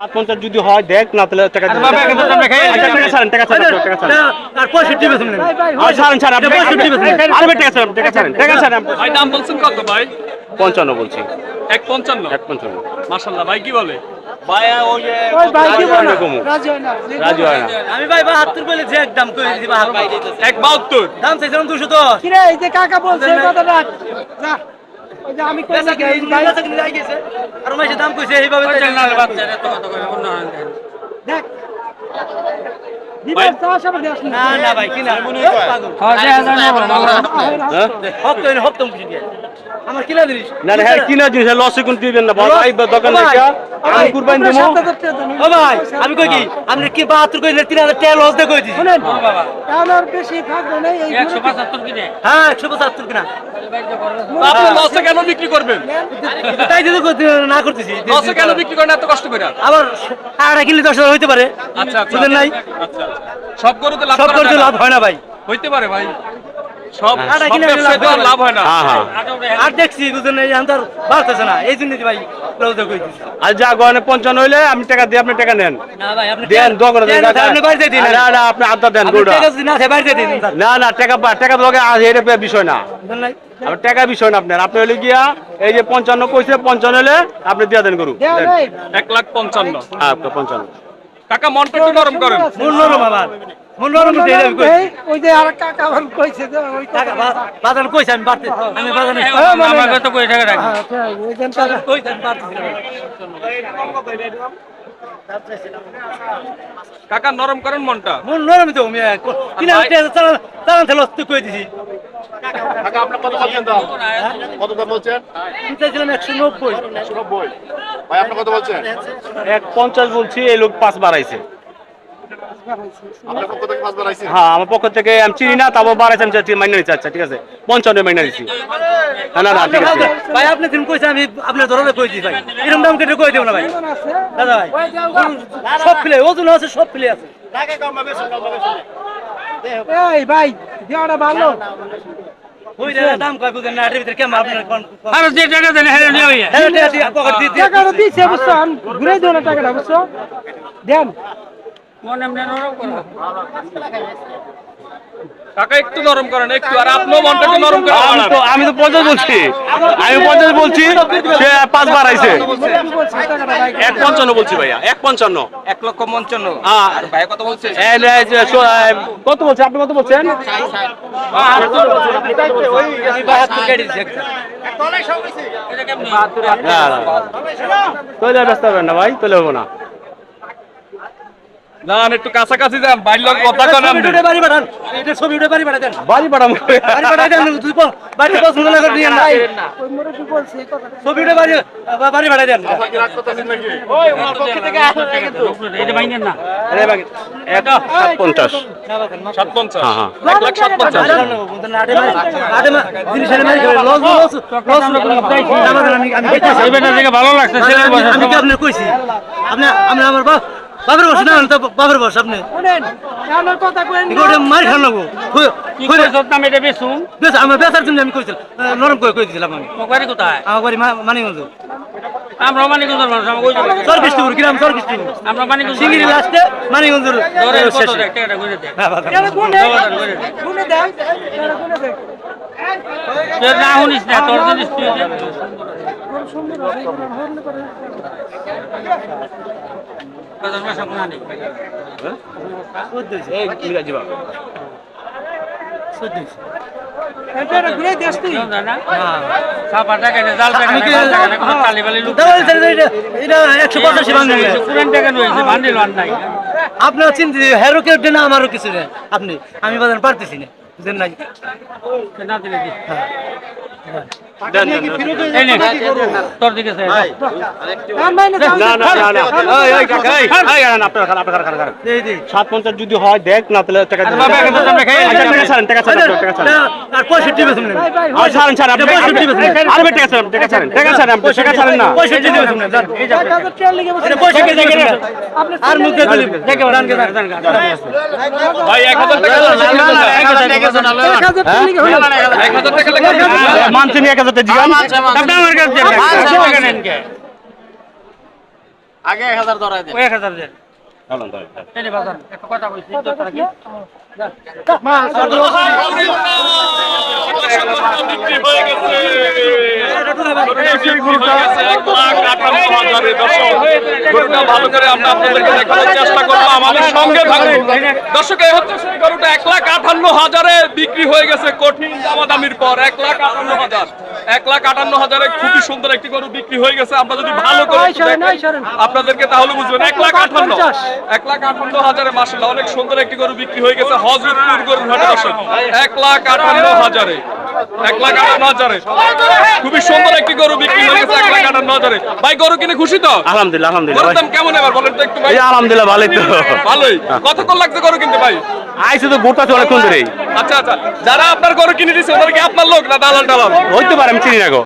পঞ্চাশ যদি হয় দেখ না তাহলে টাকা দিন। বাবা, এখানে তো আচ্ছা, টাকা ছাড়েন টাকা ছাড়েন টাকা ছাড়েন। আর পঁয়ষট্টি বেতন নেন আর ছাড়েন ছাড়েন আপনি পঁয়ষট্টি বেতন নেন। আরে ভাই, ছাড়েন টাকা ছাড়েন টাকা ছাড়েন। ভাই দাম বলছেন কত ভাই? পঞ্চান্ন বলছি। এক পঞ্চান্ন? এক পঞ্চান্ন। মাসাল্লাহ ভাই কি বলে? ওই ভাই কি বলে? রাজি হয় না রাজি হয় না আমি ভাই বাহাত্তর বলে যে একদম এক বাহাত্তর। দাম চাইছিলাম দুশো দশ। কিরে এই যে কাকা বলছে আমি কই নাকি এই ভাই আর মাসে দাম কইছে এইভাবে দেখ দিদার চা সব দেখ না না ভাই কিনা? পাগল। হ্যাঁ? হক তো হক তো বুঝি দিয়ে। আমার কিনা জিনিস? না না হ্যাঁ কিনা জিনিস লসে কোন দিবেন না ভাই দোকান থেকে আমি কুরবানি দেবো। ও ভাই আমি কই কি? আপনি কি বাহাত্তর কইলে তিন হাজার টাকা লস দিয়ে কই দিছি শুনেন আমার বেশি থাকবে না এই হ্যাঁ একশো পঁচাত্তর কিনা। আপনি লসে কেন বিক্রি করবেন? তাই যদি না করতেছি লসে কেন বিক্রি করেন এত কষ্ট করে? আবার আড়া কিনলে দশ হাজার হইতে পারে আচ্ছা আচ্ছা। নাই? আচ্ছা। সব গরুতে লাভ সব করতে লাভ হয় না ভাই। হইতে পারে ভাই। সব আড়া সব কিনে ব্যবসায় তো আর লাভ হয় না। আর দেখছি বুঝলেন এই আন্তার বাড়তেছে না। এই জন্য ভাই লস দিয়ে কই দিছি আর যা গয়নে পঞ্চান্ন হইলে আমি টাকা দিয়ে আপনি টাকা নেন। না ভাই আপনি দেন না, আপনি বাড়িতে দিন। না না আপনি আড্ডা দেন আপনি গরুটা। টাকা যদি না থাকে বাড়িতে দিন স্যার। না না টাকা টাকা লগে এটা বিষয় না। টাকা বিষয় না আপনার। আপনি হলে গিয়া এই যে পঞ্চান্ন কইছে পঞ্চান্ন হলে আপনি দিয়ে দেন গরু। এক লাখ পঞ্চান্ন। হ্যাঁ পঞ্চান্ন। কাকা মনটা একটু নরম করেন। মন নরম আমার মন নরম দিয়ে আমি কই? ওই যে আর কাকা আমার কইছে যে ওই টাকা বা- বাজার কইছে আমি বাড়তে আমি বাজারে হ্যাঁ, মানে তো কই টাকা রাখি হ্যাঁ, তাই, ওই জন্য টাকা কইছে আমি বাড়তেছি। না। কাকা নরম করেন মনটা। মন নরম তো আমি কিনা টাকা চালান চালান থেকে লস দিয়ে কই দিছি? কাকা আপনি কত বলছেন দাম? কত দাম বলছেন? আমি চাইছিলাম একশো নব্বই। একশো নব্বই। ভাই আপনি কত বলছেন? এক পঞ্চাশ বলছি এই লোক পাঁচ বাড়াইছে আপনার পক্ষ থেকে পাঁচবার আইসি হ্যাঁ আমার পক্ষ থেকে আমি চিনি না তারপর বাড়াইছে আমি মাইনে নিচ্ছি আচ্ছা ঠিক আছে? পঞ্চান্ন মাইনে দিচ্ছি না না ঠিক আছে। ভাই আপনি দিন কইছে আমি আপনার ধরলে কই দিছি ভাই। এরকম দাম কেটে কই দেব না ভাই? দাদা ভাই সব প্লে ওজন আছে সব প্লে আছে। এই ভাই দেওয়াটা ভালো। ওই দাদা দাম কয় বুঝেন না এটার ভিতরে কেমন আপনার কোন আরও যে টাকা দেন হ্যাঁ হ্যাঁ টাকাটা দিচ্ছে। বুঝছ? আমি ঘুরে দিও না টাকাটা বুঝছ? দেন। মনে এমনি নরম করো কাকা একটু নরম করেন একটু আর আপনিও মনটা একটু নরম করে আমি তো আমি তো পঞ্চাশ বলছি। আমি পঞ্চাশ বলছি সে পাঁচ বাড়াইছে আমি বলছি টাকাটা ভাই এক পঞ্চান্ন বলছি ভাইয়া এক পঞ্চান্ন। এক লক্ষ পঞ্চান্ন। হ্যাঁ। কত বলছে? কত বলছে? আপনি কত বলছেন? তৈলে ব্যস্ত হবেন না ভাই তৈলে হব না। না একটু কাছাকাছি যান কথা কন আপনি। উঠে বাড়ি পাঠান। এটা ছবি উঠে বাড়ি বাড়ি পাঠাম। বাড়ি পাঠাই দেন বাড়ি পছন্দ না করে ওই ছবি উঠে বাড়ি বাড়ি পাঠাই দেন কি রাগ করতেছেন নাকি এটা মাইনেন না। পঞ্চাশ সাত পঞ্চাশ। হ্যাঁ হ্যাঁ। লাখ থেকে ভালো লাগছে আমি কি কইছি? আপনি আপনি আমার বাপ বাপের বসে না তো বাপের বস আপনি। মারি খান লাগবো কি কইছ নাম এটা বেসুম বেশ আমার বেচার জন্য আমি কইছিলাম আহ, নরম করে কই দিয়েছিলাম আমি। বাড়ি কোথায়? আমার বাড়ি মানিগঞ্জ আমরা মানিকগঞ্জের মানুষ আমরা কই যাব? সর কৃষ্ণপুর গ্রাম সর কৃষ্ণপুর আমরা মানিকগঞ্জ সিঙ্গিরি লাস্টে মানিগঞ্জের ধরে কত দেখ টাকাটা ঘুরে দেখ। এটা গুনে গুনে দেন এটা গুনে দেন তুই না শুনিস না তোর জিনিস তুই সুন্দর। আপনার চিন্তা হেরো কেউ না আমারও কিছু নেই আপনি আমি বাজার পারতেছি না। বুঝলেন নাই। না দিলে দি। সাত পঞ্চাশ যদি হয় দেখ না তাহলে। আচ্ছা, ভাই। এক হাজার টাকা ভাই এক হাজার টাকা জিগান আপনি আমার কাছে দেন আগে দেন। দেন। একটা কথা হয়ে গেছে বিক্রি এক লাখ আটান্ন হাজারে দর্শক গরুটা ভালো করে আমরা আপনাদেরকে দেখানোর চেষ্টা করব আমাদের সঙ্গে থাকুন। দর্শক এই হচ্ছে সেই গরুটা এক লাখ আটান্ন হাজারে বিক্রি হয়ে গেছে কঠিন দামাদামির পর এক লাখ আটান্ন হাজার। এক লাখ আটান্ন হাজারে খুবই সুন্দর একটি গরু বিক্রি হয়ে গেছে আমরা যদি ভালো করে আপনাদেরকে তাহলে বুঝবেন এক লাখ আটান্ন এক লাখ আটান্ন হাজারে মাসাল্লাহ অনেক সুন্দর একটি গরু বিক্রি হয়ে গেছে হজরতপুর গরুর হাটে এক লাখ আটান্ন হাজারে। এক লাখ আটান্ন হাজারে খুবই সুন্দর একটি গরু বিক্রি হয়ে গেছে এক লাখ আটান্ন হাজারে ভাই গরু কিনে খুশি তো? আলহামদুলিল্লাহ আলহামদুলিল্লাহ। দাম কেমন এবার? বলেন তো একটু ভাই। আলহামদুলিল্লাহ ভালোই তো। ভালোই। কতক্ষণ লাগছে গরু কিনতে ভাই? আইসে তো ঘুরতে অনেকক্ষণ ধরেই। আচ্ছা আচ্ছা। যারা আপনার গরু কিনে দিচ্ছে আপনার লোক না দালাল টালাল? হইতে পারে আমি চিনি না গো।